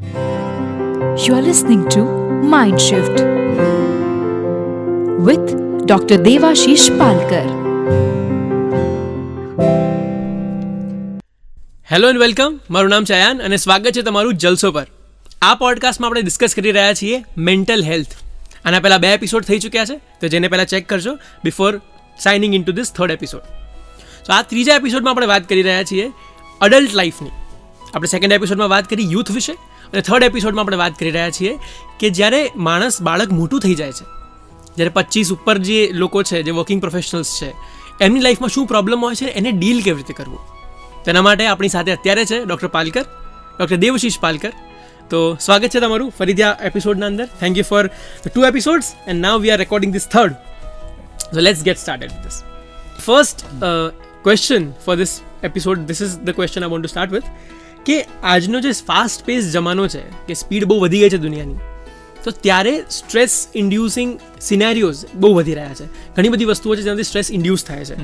You are listening to Mind Shift with Dr. Devashish Palkar. Hello and welcome મારું નામ છે અયાન અને સ્વાગત છે તમારું જલસો પર. આ પોડકાસ્ટમાં આપણે ડિસ્કસ કરી રહ્યા છીએ મેન્ટલ હેલ્થ આના પહેલાં બે એપિસોડ થઈ ચૂક્યા છે, તો જેને પહેલાં ચેક કરજો before signing in to this third episode તો આ ત્રીજા એપિસોડમાં આપણે વાત કરી રહ્યા છીએ અડલ્ટ લાઈફની આપણે સેકન્ડ એપિસોડમાં વાત કરી યુથ વિશે. અને થર્ડ એપિસોડમાં આપણે વાત કરી રહ્યા છીએ કે જ્યારે માણસ, બાળક મોટું થઈ જાય છે, જ્યારે પચીસ ઉપર જે લોકો છે, જે વર્કિંગ પ્રોફેશનલ્સ છે, એમની લાઈફમાં શું પ્રોબ્લેમ હોય છે, એને ડીલ કેવી રીતે કરવું? તેના માટે આપણી સાથે અત્યારે છે ડૉક્ટર પાલકર, ડૉક્ટર દેવશીષ પાલકર. તો સ્વાગત છે તમારું ફરીથી આ એપિસોડના અંદર. Thank you for two episodes and now we are recording this third so let's get started with this first question for this episode this is the question I want to start with કે આજનો જે fast પેસ જમાનો છે કે speed બહુ વધી ગઈ છે દુનિયાની તો ત્યારે સ્ટ્રેસ ઇન્ડ્યુસિંગ સિનેરિયોઝ બહુ વધી રહ્યા છે. ઘણી બધી વસ્તુઓ છે જેનાથી સ્ટ્રેસ ઇન્ડ્યુસ થાય છે.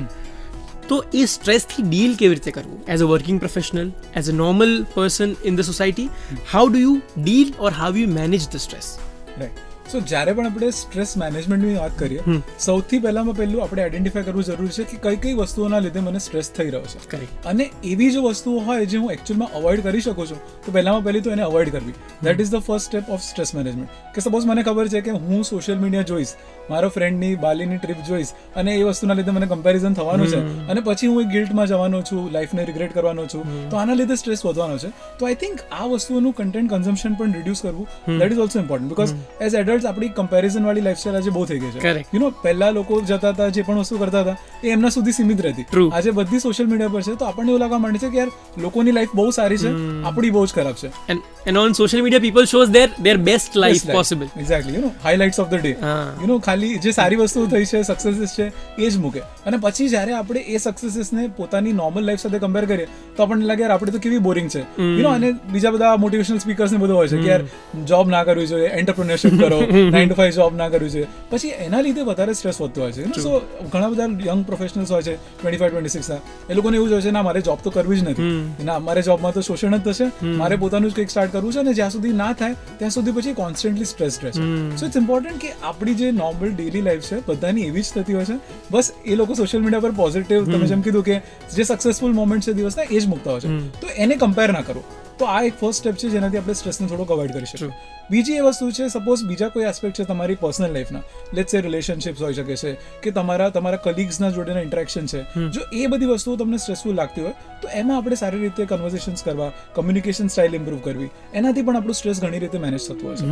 તો એ સ્ટ્રેસથી ડીલ કેવી રીતે કરવું? As a working professional as a normal person in the society how do you deal or how you manage the stress right so જ્યારે પણ આપણે સ્ટ્રેસ મેનેજમેન્ટની વાત કરીએ સૌથી પહેલામાં પહેલું આપણે આઈડેન્ટિફાય કરવું જરૂરી છે કે કઈ કઈ વસ્તુઓના લીધે મને સ્ટ્રેસ થઈ રહ્યો છે. અને એવી જો વસ્તુઓ હોય જે હું એકચ્યુઅલમાં અવોઇડ કરી શકું છું તો પહેલામાં પહેલી તો એને અવોઇડ કરવી. That is the first step of stress management કે સપોઝ મને ખબર છે કે હું સોશિયલ મીડિયા જોઈશ મારો ફ્રેન્ડની બાલીની ટ્રીપ જોઈશ અને એ વસ્તુના લીધે મને કમ્પેરિઝન થવાનું છે અને પછી હું એક ગિલ્ટમાં જવાનો છું લાઈફને રિગ્રેટ કરવાનો છું તો આના લીધે સ્ટ્રેસ વધવાનો છે. તો આઈ થિંક આ વસ્તુઓનું કન્ટેન્ટ કન્ઝમ્પશન પણ રિડ્યુસ કરવું that is also important because as adult આપણી કમ્પેરિઝન વાળી લાઈફસ્ટાઈલ આજે બહુ થઈ ગઈ છે. યુ નો પહેલા લોકો જતા હતા જે પણ વસ્તુ કરતા હતા એ એમના સુધી સીમિત રહેતી. આજે બધી સોશિયલ મીડિયા પર છે તો આપણને એવું લાગવા માંડે છે કે યાર લોકોની લાઈફ બહુ સારી છે આપણી બહુ જ ખરાબ છે. And and on social media people shows their their best life possible exactly you know highlights of the day you know ખાલી જે સારી વસ્તુઓ થઈ છે સક્સેસીસ છે એ જ મૂકે. અને પછી જ્યારે આપણે એ સક્સેસીસને પોતાની નોર્મલ લાઈફ સાથે કમ્પેર કરીએ તો આપણને લાગે યાર આપણે તો કેવી બોરિંગ છે. યુ નો અને બીજા બધા મોટિવેશનલ સ્પીકર્સ ને બધું હોય છે કે યાર જોબ ના કરવી જોઈએ એન્ટરપ્રિન્યોરશિપ કરો નાઇન ટુ ફાઈવ જોબ ના કર્યું છે. પછી એના લીધે વધારે સ્ટ્રેસ વધતો હોય છે. સો ઘણા બધા યંગ પ્રોફેશનલ્સ હોય છે ટ્વેન્ટી ફાઈવ ટ્વેન્ટી સિક્સના એ લોકોને એવું જ હોય છે ના મારે જોબ તો કરવી જ નથી. ના મારે જોબમાં તો શોષણ જ થશે. મારે પોતાનું જ કંઈક સ્ટાર્ટ કરવું છે અને જ્યાં સુધી ના થાય ત્યાં સુધી પછી કોન્સ્ટન્ટલી સ્ટ્રેસ રહે છે. સો ઇટ્સ ઇમ્પોર્ટન્ટ કે આપણી જે નોર્મલ ડેલી લાઈફ છે બધાની એવી જ થતી હોય છે. બસ એ લોકો સોશિયલ મીડિયા પર પોઝિટિવ તમે જેમ કીધું કે જે સક્સેસફુલ મોમેન્ટ છે દિવસના એ જ મૂકતા હોય છે. તો એને કમ્પેર ના કરો. તો આ એક ફર્સ્ટ સ્ટેપ છે જેનાથી આપણે સ્ટ્રેસને થોડોક અવોઇડ કરી શકીએ. બીજી એ વસ્તુ છે સપોઝ બીજા કોઈ એસ્પેક્ટ છે તમારી પર્સનલ લાઈફના લેટ્સ સે રિલેશનશિપ્સ હોઈ શકે છે કે તમારા તમારા કલીગ્સના જોડેના ઇન્ટરેક્શન છે. જો એ બધી વસ્તુઓ તમને સ્ટ્રેસફુલ લાગતી હોય તો એમાં આપણે સારી રીતે કન્વર્ઝેશન્સ કરવા કમ્યુનિકેશન સ્ટાઇલ ઇમ્પ્રૂવ કરવી. એનાથી પણ આપણું સ્ટ્રેસ ઘણી રીતે મેનેજ થતું હોય છે.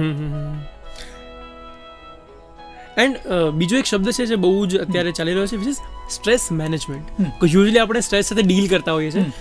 એન્ડ બીજો એક શબ્દ છે જે બહુ જ અત્યારે ચાલી રહ્યો છે which is stress management usually આપણે સ્ટ્રેસ સાથે ડીલ કરતા હોઈએ છીએ.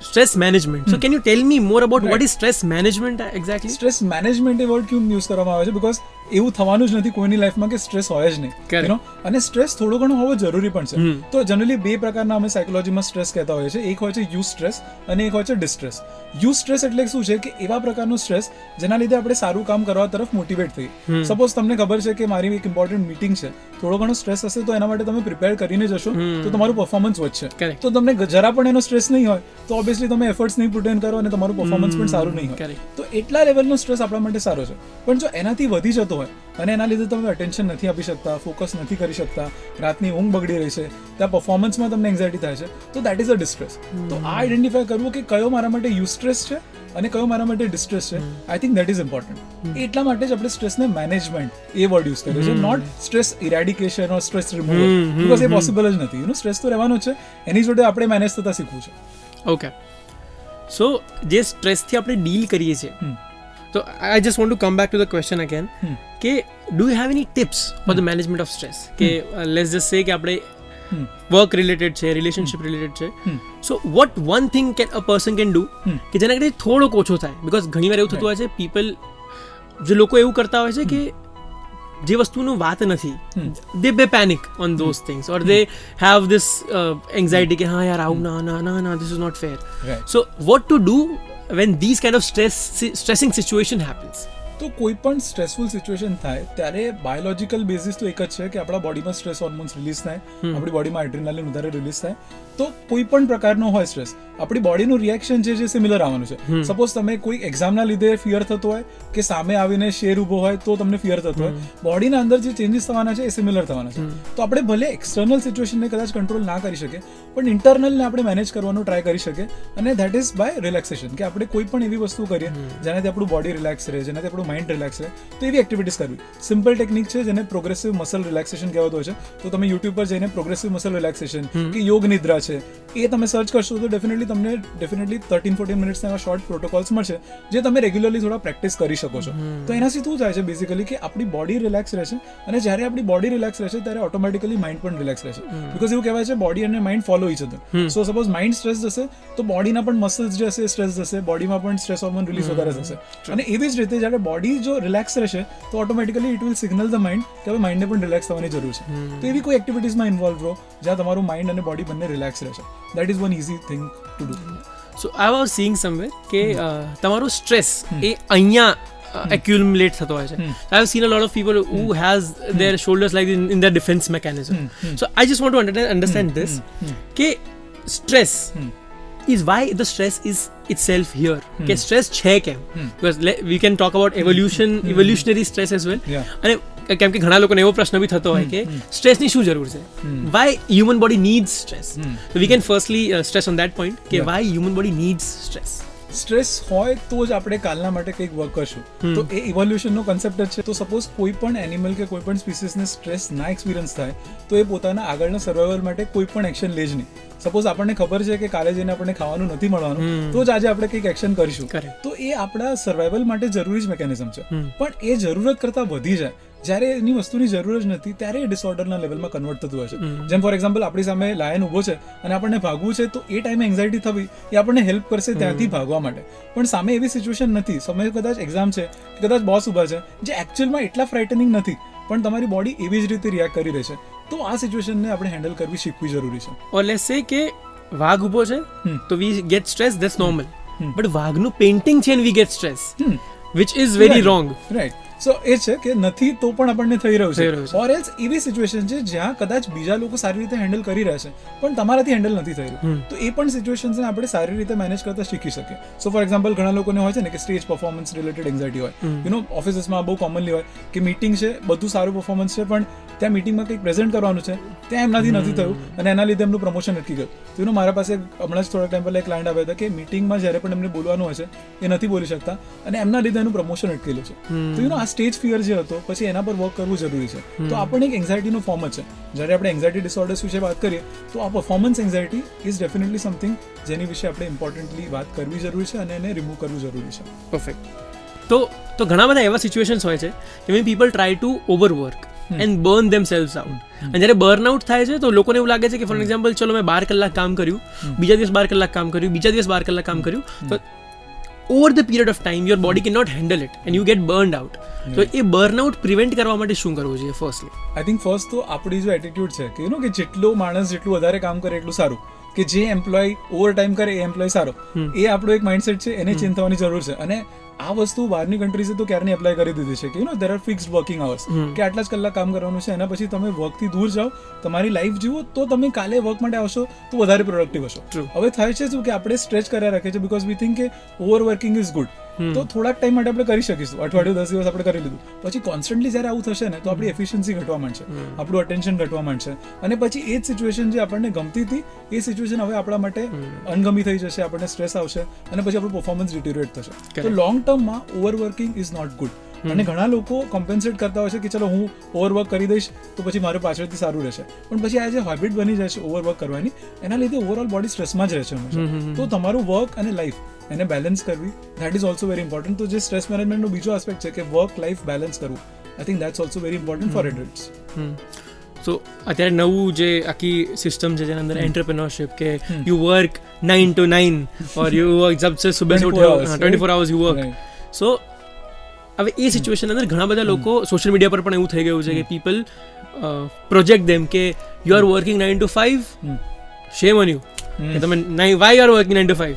Stress management so can you tell me more about what is stress management exactly stress management એ વર્ડ કેમ યુઝ કરવામાં આવે છે? બિકોઝ એવું થવાનું જ નથી કોઈની લાઈફમાં કે સ્ટ્રેસ હોય જ નહીં. You અને સ્ટ્રેસ થોડો ઘણો હોવો જરૂરી પણ છે. તો જનરલી બે પ્રકારના અમે સાયકોલોજીમાં સ્ટ્રેસ કહેતા હોઈએ છીએ. એક હોય છે યુ સ્ટ્રેસ અને એક હોય છે ડિસ્ટ્રેસ યુ સ્ટ્રેસ એટલે શું છે કે એવા પ્રકારનો સ્ટ્રેસ જેના લીધે આપણે સારું કામ કરવા તરફ મોટિવેટ થઈ સપોઝ તમને ખબર છે કે મારી એક ઇમ્પોર્ટન્ટ મીટિંગ છે. થોડો ઘણો સ્ટ્રેસ હશે તો એના માટે તમે પ્રિપેર કરીને જશો. તો તમારું પરફોર્મન્સ વધશે. તો તમને જરા પણ એનો સ્ટ્રેસ નહીં હોય. તો ઓબ્વિયસલી તમે એફર્ટ્સ નહીં પુટ કરો અને તમારું પરફોર્મન્સ પણ સારું નહીં હોય. તો એટલા લેવલનો સ્ટ્રેસ આપણા માટે સારો છે. પણ જો એનાથી વધી જતો હોય અને એના લીધે તમે અટેન્શન નથી આપી શકતા ફોકસ નથી કરી શકતા રાતની ઊંઘ બગડી રહી છે ત્યાં પરફોર્મન્સમાં તમને એન્ઝાયટી થાય છે તો દેટ ઇઝ અ ડિસ્ટ્રેસ તો આ આઈડેન્ટિફાય કરવું કે કયો મારા માટે યુ સ્ટ્રેસ છે અને કયો મારા માટે ડિસ્ટ્રેસ છે I think that is important એટલા માટે જ આપણે સ્ટ્રેસને મેનેજમેન્ટ એ વર્ડ યુઝ કરીએ છીએ. Not stress eradication or stress removal because A possible જ નથી. યુ સ્ટ્રેસ તો રહેવાનો છે. એની જોડે આપણે મેનેજ થતા શીખવું છે. ઓકે સો જે સ્ટ્રેસથી આપણે ડીલ કરીએ છીએ તો I just want to come back to the question again. કે do you have any tips for the management of stress કે લેસ જસ્ટ સે કે આપણે વર્ક રિલેટેડ છે રિલેશનશિપ રિલેટેડ છે. So what one thing can a person can do કે જેના કારણે થોડોક ઓછો થાય? બિકોઝ ઘણીવાર એવું થતું હોય છે પીપલ જે લોકો એવું કરતા હોય છે કે જે વસ્તુનું વાત નથી. They be panic on those things or they have this anxiety કે હા યાર આવું ના ના ના ના this is not fair. So what to do when this kind of stress stressing situation happens તો કોઈ પણ સ્ટ્રેસફુલ સિચ્યુએશન થાય ત્યારે બાયોલોજિકલ બેઝિસ તો એક જ છે કે આપણા બોડીમાં સ્ટ્રેસ હોર્મોન્સ રિલીઝ થાય આપણી બોડીમાં એડ્રિનાલિન વધારે રિલીઝ થાય. તો કોઈ પણ પ્રકારનો હોય સ્ટ્રેસ આપણી બોડીનું રિએક્શન છે જે સિમિલર આવવાનું છે. સપોઝ તમે કોઈ એક્ઝામના લીધે ફિયર થતો હોય કે સામે આવીને શેર ઊભો હોય તો તમને ફિયર થતો હોય. બોડીના અંદર જે ચેન્જીસ થવાના છે એ સિમિલર થવાના છે. તો આપણે ભલે એક્સટર્નલ સિચ્યુએશનને કદાચ કંટ્રોલ ના કરી શકીએ પણ ઇન્ટરનલને આપણે મેનેજ કરવાનો ટ્રાય કરી શકીએ. અને ધેટ ઇઝ બાય રિલેક્સેશન કે આપણે કોઈ પણ એવી વસ્તુ કરીએ જેનાથી આપણું બોડી રિલેક્સ રહે જેનાથી આપણું માઇન્ડ રિલેક્સ રહે. તો એવી એક્ટિવિટીઝ કરવી. સિમ્પલ ટેકનિક છે જેને પ્રોગ્રેસિવ મસલ રિલેક્સેશન કહેવાતો હોય છે. તો તમે યુટ્યુબ પર જઈને પ્રોગ્રેસિવ મસલ રિલેક્સેશન કે યોગ નિદ્રા છે એ તમે સર્ચ કરશો તો ડેફિનેટલી તમને ડેફિનેટલી થર્ટીન ફોર્ટીન મિનિટ્સના એવા શોર્ટ પ્રોટોકોલ્સ મળશે જે તમે રેગ્યુલરલી થોડા પ્રેક્ટિસ કરી શકો છો. તો એનાથી શું થાય છે બેઝિકલી કે આપણી બોડી રિલેક્સ રહેશે અને જ્યારે આપણી બોડી રિલેક્સ રહેશે ત્યારે ઓટોમેટિકલી માઇન્ડ પણ રિલેક્સ રહેશે બીકોઝ એવું કહેવાય છે બોડી અને mind follow each other so suppose mind stress જશે તો બોડીના પણ મસલ્સ જે હશે સ્ટ્રેસ જશે બોડીમાં પણ સ્ટ્રેસ હોર્મોન રિલીઝ વધારે થશે. અને એવી જ રીતે જ્યારે બોડી જો રિલેક્સ રહેશે તો automatically it will signal the mind કે હવે માઇન્ડને પણ રિલેક્સ થવાની જરૂર છે. તો એવી કોઈ એક્ટિવિટીઝમાં ઇન્વોલ્વ રહો જ્યાં તમારું માઇન્ડ અને બોડી બંને રિલેક્સ રહેશે. That is one easy thing to do so I was seeing somewhere કે તમારું સ્ટ્રેસ એ અહીંયા એક્યુમ્યુલેટ થતો હોય છે. I have seen a lot of people who has their shoulders like in the defence mechanism so I just want to understand this કે stress is why the stress is itself here કે stress છે કેમ because we can talk about evolution evolutionary stress as well અને કેમ કે ઘણા લોકોને એવો પ્રશ્ન બી થતો હોય કે સ્ટ્રેસની શું જરૂર છે why human body needs stress we can firstly stress on that point કે. Why human body needs stress stress હોય તો જ આપણે કાલના માટે કંઈક વર્ક કરશું. તો એ ઇવોલ્યુશનનો કન્સેપ્ટ જ છે. તો સપોઝ કોઈ પણ એનિમલ કે કોઈ પણ સ્પીસીસને સ્ટ્રેસ ના એક્સપિરિયન્સ થાય તો એ પોતાના આગળના સર્વાઈવલ માટે કોઈ પણ એક્શન લે જ નહીં. સપોઝ આપણને ખબર છે કે કાલે જઈને આપણને ખાવાનું નથી મળવાનું તો જ આજે આપણે કંઈક એક્શન કરીશું. તો એ આપણા સર્વાઈવલ માટે જરૂરી જ મેકેનિઝમ છે. પણ એ જરૂરત કરતાં વધી જાય. જ્યારે એની વસ્તુની જરૂર જ નથી ત્યારે એ ડિસઓર્ડરના લેવલમાં કન્વર્ટ થતું હોય છે. જેમ ફોર એક્ઝામ્પલ આપણી સામે લાયન ઊભો છે અને આપણને ભાગવું છે તો એ ટાઈમે એન્ઝાયટી થવી એ આપણને હેલ્પ કરશે ત્યાંથી ભાગવા માટે. પણ સામે એવી સિચ્યુએશન નથી. સમય કદાચ એક્ઝામ છે કદાચ બોસ ઊભા છે જે એકચ્યુઅલમાં એટલા ફ્રાઇટનિંગ નથી પણ તમારી બોડી એવી જ રીતે રિએક્ટ કરી રહી છે. તો આ સિચ્યુએશનને આપણે હેન્ડલ કરવી શીખવી જરૂરી છે. ઓર લેટ્સ સે કે વાઘ ઊભો છે તો we get stress that's normal but વાઘનું painting છે and we get stress which is very wrong right so એ છે કે નથી તો પણ આપણને થઈ રહ્યું છે. ઓર એલ્સ એવી સિચ્યુએશન છે જ્યાં કદાચ બીજા લોકો સારી રીતે હેન્ડલ કરી રહ્યા છે પણ તમારાથી હેન્ડલ નથી થઈ રહ્યું. તો એ પણ સિચ્યુએશન્સને આપણે સારી રીતે મેનેજ કરતા શીખી શકીએ. સો ફોર એક્ઝામ્પલ ઘણા લોકોને હોય છે ને કે સ્ટેજ પરફોર્મન્સ રિલેટેડ એન્ઝાઇટી હોય. યુ નો ઓફિસીસમાં બહુ કોમનલી હોય કે મીટિંગ છે બધું સારું પરફોર્મન્સ છે પણ ત્યાં મીટિંગમાં કંઈક પ્રેઝન્ટ કરવાનું છે ત્યાં એમનાથી નથી થયું અને એના લીધે એમનું પ્રમોશન અટકી ગયું. તો એનું મારા પાસે હમણાં જ થોડા ટાઈમ પહેલાં એક ક્લાયન્ટ આવ્યા હતા કે મીટિંગમાં જ્યારે પણ એમને બોલવાનું હોય છે એ નથી બોલી શકતા અને એમના લીધે એનું પ્રમોશન અટકેલું છે. તો યુ નો આ સ્ટેજ ફિયર જે હતો પછી એના પર વર્ક કરવું જરૂરી છે. તો આ પણ એક એન્ઝાયટીનો ફોર્મ જ છે. જ્યારે આપણે એન્ઝાઇટી ડિસઓર્ડર્સ વિશે વાત કરીએ તો આ performance anxiety is definitely something જેની વિશે આપણે ઇમ્પોર્ટન્ટલી વાત કરવી જરૂરી છે અને એને રિમૂવ કરવું જરૂરી છે. પરફેક્ટ તો તો ઘણા બધા એવા સિચ્યુએશન્સ હોય છે કે when people try to overwork and burn themselves out અને જ્યારે બર્ન આઉટ થાય છે તો લોકોને એવું લાગે છે કે ફોર એક્ઝામ્પલ ચલો મેં બાર કલાક કામ કર્યું બીજા દિવસ બાર કલાક કામ કર્યું બીજા દિવસ બાર કલાક કામ કર્યું તો over the period of time your body can not handle it and you get burn out તો એ બર્ન આઉટ પ્રિવેન્ટ કરવા માટે શું કરવું જોઈએ ફર્સ્ટલી આઈ થિંક ફર્સ્ટ તો આપણી જો એટીટ્યુડ છે કે યુ નો કે જેટલો માણસ જેટલું વધારે કામ કરે એટલું સારું. કે જે એમ્પ્લોય ઓવર ટાઈમ કરે એ એમ્પ્લોય સારો. એ આપણો એક માઇન્ડસેટ છે એને ચિંતાવાની જરૂર છે. અને આ વસ્તુ બહારની કન્ટ્રીઝે તો ક્યારની એપ્લાય કરી દીધી છે? કે you know there are fixed working hours કે આટલા જ કલાક કામ કરવાનું છે એના પછી તમે વર્કથી દૂર જાઓ તમારી લાઈફ જીવો તો તમે કાલે વર્ક માટે આવશો તો વધારે પ્રોડક્ટિવ હશો. હવે થાય છે શું કે આપણે સ્ટ્રેચ કર્યા રાખીએ છીએ બીકોઝ વી થિંક કે ઓવર વર્કિંગ ઇઝ ગુડ તો થોડાક ટાઈમ માટે આપણે કરી શકીશું. અઠવાડિયું દસ દિવસ આપણે કરી લીધું. પછી કોન્સ્ટન્ટલી જ્યારે આવું થશે ને તો આપણી એફિશિયન્સી ઘટવા માંડશે. આપણું અટેન્શન ઘટવા માંડશે. અને પછી એ જ સિચ્યુએશન જે આપણને ગમતી હતી એ સિચ્યુએશન હવે આપણા માટે અનગમી થઈ જશે આપણને સ્ટ્રેસ આવશે અને પછી આપણું પરફોર્મન્સ ડિટેરિએટ થશે. તો. લોંગ ટર્મમાં ઓવરવર્કિંગ ઇઝ નોટ ગુડ અને ઘણા લોકો કોમ્પેન્સેટ કરતા હોય છે કે ચલો હું ઓવરવર્ક કરી દઈશ તો પછી મારે પાછળથી સારું રહેશે. પણ પછી આ જે હેબિટ બની જાય છે ઓવરવર્ક કરવાની એના લીધે ઓવરઓલ બોડી સ્ટ્રેસમાં જ રહે છે તો તમારું વર્ક અને લાઈફ એને બેલેન્સ કરવી that is also very important તો જે સ્ટ્રેસ મેનેજમેન્ટનો બીજો આસ્પેક્ટ છે કે વર્ક લાઈફ બેલેન્સ કરવું. I think that's also very important for adults so અત્યારે નવું જે આખી સિસ્ટમ છે જેના અંદર એન્ટરપ્રિનોરશિપ કે you work nine to nine or you work જબ સે સુબહ સે 24 twenty four hours you work. So હવે એ સિચ્યુએશન અંદર ઘણા બધા લોકો સોશિયલ મીડિયા પર પણ એવું થઈ ગયું છે કે પીપલ પ્રોજેક્ટ દેમ કે you are working nine to five. Shame on you કે તમે નાઈ why are working nine to five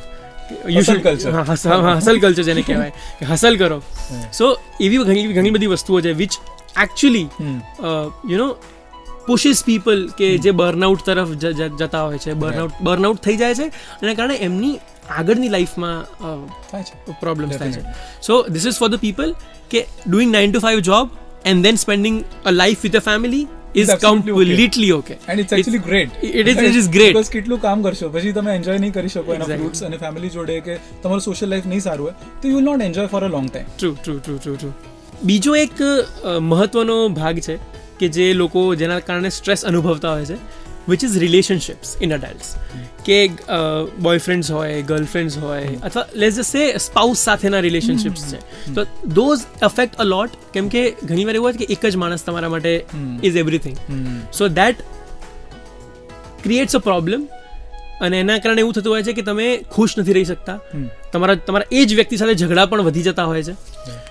you culture hustle culture જેને કહેવાય. કે હસલ કરો. સો એવી ઘણી ઘણી બધી વસ્તુઓ છે which actually. You know pushes people કે જે બર્નઆઉટ તરફ જતા હોય છે બર્નઆઉટ બર્નઆઉટ થઈ જાય છે એના કારણે એમની આગળની લાઈફમાં થાય છે. પ્રોબ્લેમ્સ થાય છે. So this is for the people કે doing nine to five job and then spending a life with a family is. Completely okay and it's actually great it is it is great બસ કેટલું કામ કરશો? પછી તમે enjoy નહીં કરી શકો એના. ફ્રૂટ્સ અને ફેમિલી જોડે કે તમારું સોશિયલ લાઈફ નહીં સારું હોય તો you will not enjoy for a long time true true true true true બીજો એક મહત્વનો ભાગ છે કે જે લોકો જેના કારણે સ્ટ્રેસ અનુભવતા હોય છે which is relationships in adults કે બોયફ્રેન્ડ્સ હોય ગર્લફ્રેન્ડ્સ હોય અથવા લેસ જસ્ટ સે સ્પાઉસ સાથેના રિલેશનશિપ્સ છે. તો દોઝ અફેક્ટ અ લોટ કેમ કે ઘણીવાર એવું હોય કે એક જ માણસ તમારા માટે is everything so that creates a problem અને એના કારણે એવું થતું હોય છે કે તમે ખુશ નથી રહી શકતા. તમારા તમારા એ જ વ્યક્તિ સાથે ઝઘડા પણ વધી જતા હોય છે.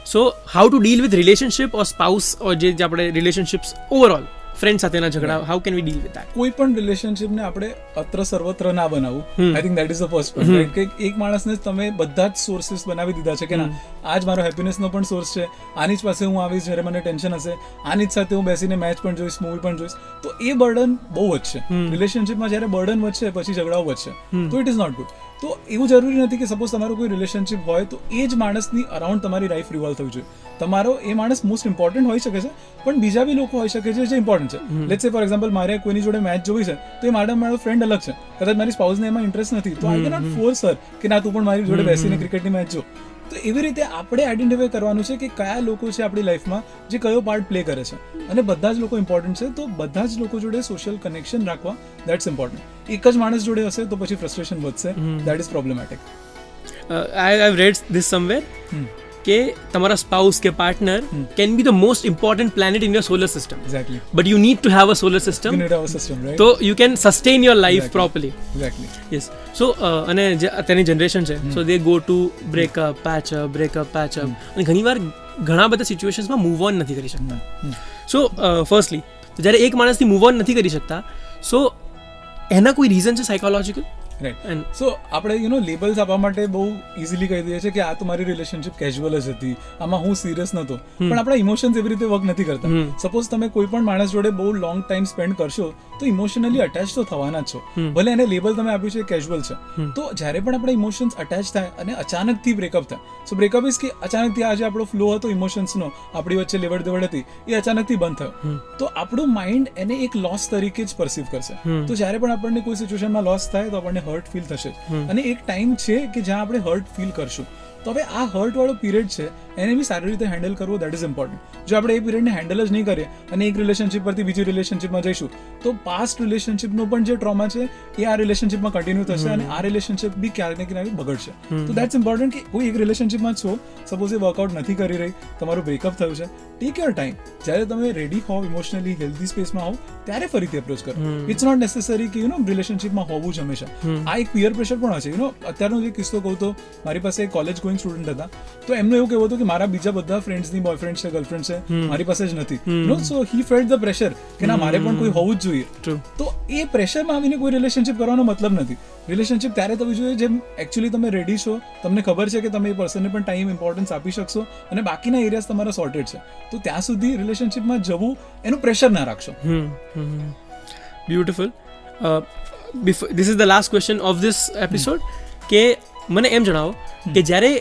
So how to deal with relationship or spouse or જે જે આપણે રિલેશનશિપ્સ ઓવરઓલ ફ્રેન્ડ સાથેના ઝઘડા how can we deal with that કોઈ પણ રિલેશનશિપ ને આપણે અત્ર સર્વત્ર ના બનાવવું. I think that is the first point કે એક માણસને તમે બધા જ સોર્સિસ બનાવી દીધા છે કે ના આ જ મારો happiness નો પણ સોર્સ છે આની જ પાસે હું આવીશ જ્યારે મને ટેન્શન હશે આની જ સાથે હું બેસીને મેચ પણ જોઈશ મૂવી પણ જોઈશ. તો એ બર્ડન બહુ વધશે રિલેશનશિપમાં જ્યારે બર્ડન વધશે પછી ઝઘડાઓ વધશે. તો ઇટ ઇઝ નોટ ગુડ તો એવું જરૂરી નથી કે સપોઝ તમારું કોઈ રિલેશનશિપ હોય તો એ જ માણસની અરાઉન્ડ તમારી લાઈફ રિવોલ્વ થવી જોઈએ. તમારો એ માણસ મોસ્ટ ઇમ્પોર્ટન્ટ હોઈ શકે છે પણ બીજા બી લોકો હોઈ શકે છે જે ઇમ્પોર્ટન્ટ છે. લેટ્સ સે ફોર એક્ઝામ્પલ મારે કોઈની જોડે મેચ જોવી છે તો એ મારા મારો ફ્રેન્ડ અલગ છે. કદાચ મારી સ્પાઉસને એમાં ઇન્ટરેસ્ટ નથી. તો આઈ કેનોટ ફોર્સ સર કે ના તું પણ મારી જોડે બેસીને ક્રિકેટની મેચ જો. તો એવી રીતે આપણે આઈડેન્ટિફાઈ કરવાનું છે કે કયા લોકો છે આપણી લાઈફમાં જે કયો પાર્ટ પ્લે કરે છે. અને બધા જ લોકો ઇમ્પોર્ટન્ટ છે તો બધા જ લોકો જોડે સોશિયલ કનેક્શન રાખવા દેટ્સ ઇમ્પોર્ટન્ટ એક જ માણસ જોડે હશે તો પછી ફ્રસ્ટ્રેશન વધશે. That is problematic I have read this somewhere કે તમારા સ્પાઉસ કે partner can be the most important planet in your solar system exactly but you need to have a solar system system તો you can sustain your life properly exactly yes so અને તેની અત્યારની generation છે so they go to breakup patch up breakup patch up અને ઘણીવાર ઘણા બધા સિચ્યુએશન્સમાં move on નથી કરી શકતા. સો ફર્સ્ટલી જ્યારે એક માણસથી મૂવ ઓન નથી કરી શકતા સો એના કોઈ રીઝન છે સાયકોલોજીકલ રાઈટ સો આપણે યુ નો લેબલ્સ આપવા માટે બહુ ઇઝીલી કહી દઈએ છીએ કે આ તો મારી રિલેશનશિપ કેઝ્યુઅલ જ હતી. આમાં હું સિરિયસ નહોતો પણ આપણા ઇમોશન્સ એવી રીતે વર્ક નથી કરતા. સપોઝ તમે કોઈ પણ માણસ જોડે બહુ લોંગ ટાઈમ સ્પેન્ડ કરશો તો ઇમોશનલી અટેચ તો થવાના જ છો. ભલે એને લેબલ તમે આપ્યું છે કેઝ્યુઅલ છે. તો જ્યારે પણ આપણા ઇમોશન્સ અટેચ થાય અને અચાનકથી બ્રેકઅપ થાય સો બ્રેકઅપ ઇઝ કે અચાનકથી આજે આપણો ફ્લો હતો ઇમોશન્સનો આપણી વચ્ચે લેવડ દેવડ હતી એ અચાનકથી બંધ થયો. તો આપણું માઇન્ડ એને એક લોસ તરીકે જ પરસીવ કરશે. તો જ્યારે પણ આપણને કોઈ સિચ્યુએશનમાં લોસ થાય તો આપણને હર્ટ ફીલ થશે. અને એક ટાઈમ છે કે જ્યાં આપણે હર્ટ ફીલ કરશું. તો હવે આ હર્ટ વાળો પીરિયડ છે એને બી સારી રીતે હેન્ડલ કરવો દેટ ઇઝ ઇમ્પોર્ટન્ટ જો આપણે એ પીરિયડને હેન્ડલ જ નહીં કરીએ અને એક રિલેશનશિપ પરથી બીજી રિલેશનશિપમાં જઈશું તો પાસ્ટ રિલેશનશિપનો પણ જે ટ્રોમા છે એ આ રિલેશનશિપમાં કન્ટિન્યુ થશે અને આ રિલેશનશિપ બી ક્યારેક ને ક્યારેક બગડશે. તો દેટ્સ ઇમ્પોર્ટન્ટ કે કોઈ એક રિલેશનશિપમાં છો સપોઝ એ વર્કઆઉટ નથી કરી રહી તમારું બ્રેકઅપ થયું છે ટેક યોર ટાઈમ જ્યારે તમે રેડી હોવ ઇમોશનલી હેલ્ધી સ્પેસમાં હોવ ત્યારે ફરીથી એપ્રોચ કરો. ઇટ્સ નોટ નેસેસરી કે યુ નો રિલેશનશિપમાં હોવું જ હંમેશા. આ એક પિયર પ્રેશર પણ હશે. યુ નો અત્યારનો જે કિસ્સો કહું તો મારી પાસે એક કોલેજ ગોઈંગ સ્ટુડન્ટ હતા. તો એમનું એવું કહેવું હતું કે મારા બીજા બધા ફ્રેન્ડ્સની બોયફ્રેન્ડ છે ગર્લફ્રેન્ડ છે મારી પાસે જ નથી. No so he felt the pressure કે ના મારે પણ કોઈ હોવું જ જોઈએ. તો એ પ્રેશરમાં આવીને કોઈ રિલેશનશિપ કરવાનો મતલબ નથી. રિલેશનશિપ ત્યારે થવી જોઈએ જેમ એકચ્યુઅલી તમે રેડી છો તમને ખબર છે કે તમે એ પર્સનને પણ ટાઈમ ઇમ્પોર્ટન્સ આપી શકશો અને બાકીના એરિયાઝ તમારા સોર્ટેડ છે. તો ત્યાં સુધી રિલેશનશિપમાં જવું એનું પ્રેશર ના રાખશો. Beautiful before this is the last question of this episode કે મને એમ જણાવો કે જ્યારે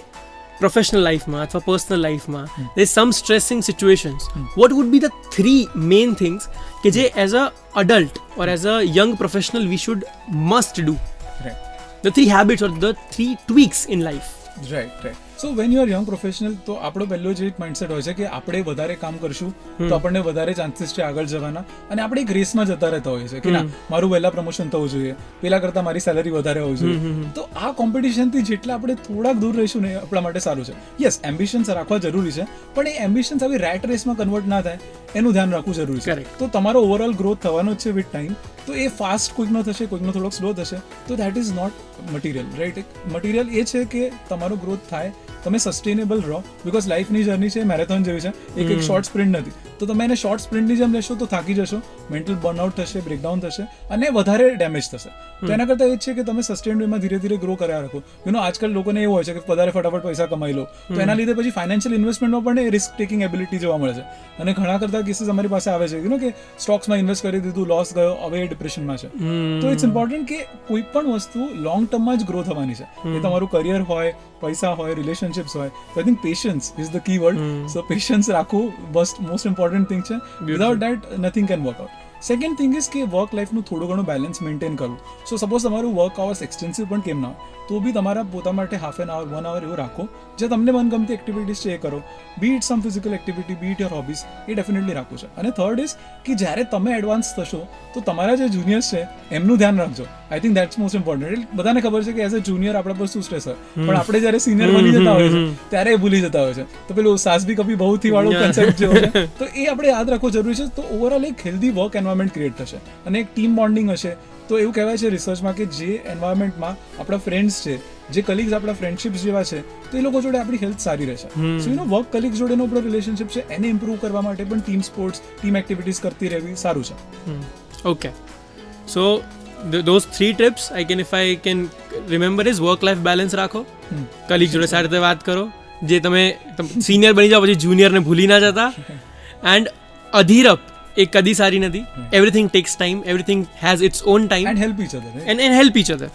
પ્રોફેશનલ લાઈફમાં અથવા પર્સનલ લાઈફમાં they some stressing situations what would be the three main things કે જે as a adult or as a young professional we should must do right the three habits or the three tweaks in life right right so when you are young professional તો આપણો પહેલો જે એક mindset હોય છે કે આપણે વધારે કામ કરશું તો આપણને વધારે ચાન્સીસ છે આગળ જવાના. અને આપણે એક રેસમાં જતા રહેતા હોઈએ છે કે ના મારું વહેલા પ્રમોશન થવું જોઈએ. પેલા કરતા મારી સેલરી વધારે હોવી જોઈએ. તો આ કોમ્પિટિશનથી જેટલા આપણે થોડાક દૂર રહીશું ને આપણા માટે સારું છે. યસ એમ્બિશન્સ રાખવા જરૂરી છે પણ એ એમ્બિશન્સ આવી રેટ રેસમાં કન્વર્ટ ના થાય એનું ધ્યાન રાખવું જરૂરી છે. તો તમારો ઓવરઓલ ગ્રોથ થવાનો જ છે વિથ ટાઈમ તો એ ફાસ્ટ કોઈકનો થશે કોઈકનો થોડોક સ્લો થશે. તો that is not material right material એ છે કે તમારો ગ્રોથ થાય તમે સસ્ટેનેબલ રહો. બિકોઝ લાઈફની જર્ની છે મેરેથોન જેવી છે. એક એક શોર્ટ સ્પ્રિન્ટ નથી. તો તમે એને શોર્ટ સ્પ્રિન્ટની જેમ લેશો તો થાકી જશો મેન્ટલ બર્નઆઉટ થશે બ્રેકડાઉન થશે અને વધારે ડેમેજ થશે. તો એના કરતાં એ છે કે તમે સસ્ટેન્ડ વેમાં ધીરે ધીરે ગ્રો કર્યા રાખો. યુ નો આજકાલ લોકોને એવું હોય છે કે વધારે ફટાફટ પૈસા કમાઈ લો. તો એના લીધે પછી ફાઇનાન્શિયલ ઇન્વેસ્ટમેન્ટમાં પણ એ રિસ્ક ટેકિંગ એબિલિટી જોવા મળે છે. અને ઘણા કરતા કેસીસ અમારી પાસે આવે છે. યુ નો કે સ્ટોક્સમાં ઇન્વેસ્ટ કરી દીધું લોસ ગયો હવે એ ડિપ્રેશનમાં છે. તો ઇટ્સ ઇમ્પોર્ટન્ટ કે કોઈ પણ વસ્તુ લોંગ ટર્મમાં જ ગ્રો થવાની છે. એ તમારું કરિયર હોય પૈસા હોય રિલેશનશિપ્સ હોય. I think patience is the key word so patience રાખવું બસ most important important thing. Cha. Without that, nothing can work out. Second thing is કે વર્ક લાઈફનું થોડું ઘણું બેલેન્સ મેન્ટેન કરવું સો સપોઝ તમારું વર્ક આવર્સ એક્સટેન્સિવ પણ કેમ ના તો બી તમારા પોતા માટે half an hour one hour એવું રાખો જે તમને મનગમતી એક્ટિવિટીઝ છે એ કરો. Be it some physical activity be it your hobbies A definitely રાખવું છે. અને થર્ડ ઇઝ કે જ્યારે તમે એડવાન્સ થશો તો તમારા જે જુનિયર્સ છે એમનું ધ્યાન રાખજો. I think that's most important બધાને ખબર છે કે એઝ અ જુનિયર આપણા પર શું સ્ટ્રેસ હોય. પણ આપણે જ્યારે સિનિયર બની જતા હોય છે ત્યારે એ ભૂલી જતા હોય છે. તો પેલું સાસ બી કભી બહુથી વાળો કન્સેપ્ટ જેવો છે. તો એ આપણે યાદ રાખવું જરૂરી છે. તો ઓવરઓલ એક હેલ્ધી વર્ક એન્વાયરમેન્ટ ક્રિએટ થશે. અને એક ટીમ બોન્ડિંગ હશે. તો એવું કહેવાય છે રિસર્ચમાં કે જે એન્વાયરમેન્ટમાં આપણા ફ્રેન્ડ્સ છે જે કલીગ્સ આપણા ફ્રેન્ડશિપ્સ જેવા છે તો એ લોકો જોડે આપણી હેલ્થ સારી રહેશે. So you know work colleagues જોડેનો આપણો રિલેશનશિપ છે એને ઇમ્પ્રૂવ કરવા માટે પણ ટીમ સ્પોર્ટ્સ ટીમ એક્ટિવિટીઝ કરતી રહેવી સારું છે. Okay so those three tips i can if i can remember is work life balance રાખો. કલીગ જોડે સારી રીતે વાત કરો. જે તમે સિનિયર બની જાઓ પછી જુનિયરને ભૂલી ના જતા. એન્ડ અધીરપ એ કદી સારી નથી everything takes time everything has its own time and help each other and and help each other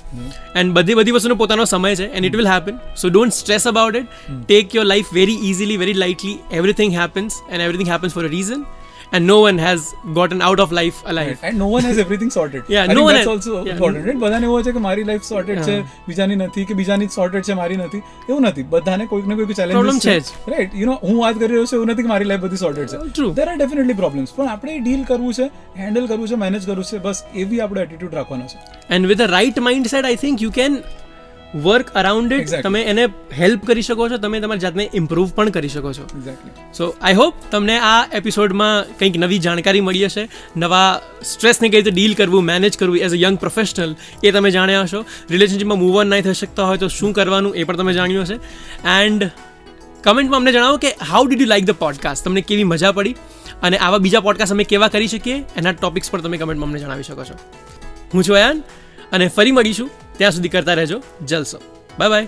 and બધી બધી વસ્તુનો પોતાનો સમય છે and it will happen so don't stress about it take your life very easily very lightly everything happens and everything happens for a reason and no one has gotten out of life alive and no one has everything sorted Yeah, I no think one that's has- also yeah. Important right બધાને એવું હોય છે કે મારી life sorted છે બીજાની નથી કે બીજાની સોર્ટેડ છે મારી નથી એવું નથી બધાને કોઈક ને કોઈક Problem ચેલેન્જીસ છે છે રાઈટ યુ નો હું વાત કરી રહ્યો છું એવું નથી કે મારી લાઈફ બધી સોર્ટેડ છે True. There are definitely problems પણ આપણે ડીલ કરવું છે હેન્ડલ કરવું છે મેનેજ કરવું છે બસ એવી આપણો એટીટ્યુડ રાખવાનો છે and with a right mindset I think you can work around it તમે એને હેલ્પ કરી શકો છો તમે તમારી જાતને ઇમ્પ્રૂવ પણ કરી શકો છો. સો આઈ હોપ તમને આ એપિસોડમાં કંઈક નવી જાણકારી મળી હશે નવા સ્ટ્રેસને કઈ રીતે ડીલ કરવું મેનેજ કરવું એઝ અ યંગ પ્રોફેશનલ એ તમે જાણ્યા હશો. રિલેશનશિપમાં મૂવ ઓન નહીં થઈ શકતા હોય તો શું કરવાનું એ પણ તમે જાણ્યું હશે. એન્ડ કમેન્ટમાં અમને જણાવો કે how did you like the podcast તમને કેવી મજા પડી? અને આવા બીજા પોડકાસ્ટ અમે કેવા કરી શકીએ? એના ટોપિક્સ પર તમે કમેન્ટમાં અમને જણાવી શકો છો. હું છું અયાન અને ફરી મળીશું. ત્યાં સુધી કરતા રહેજો જલસો. Bye bye.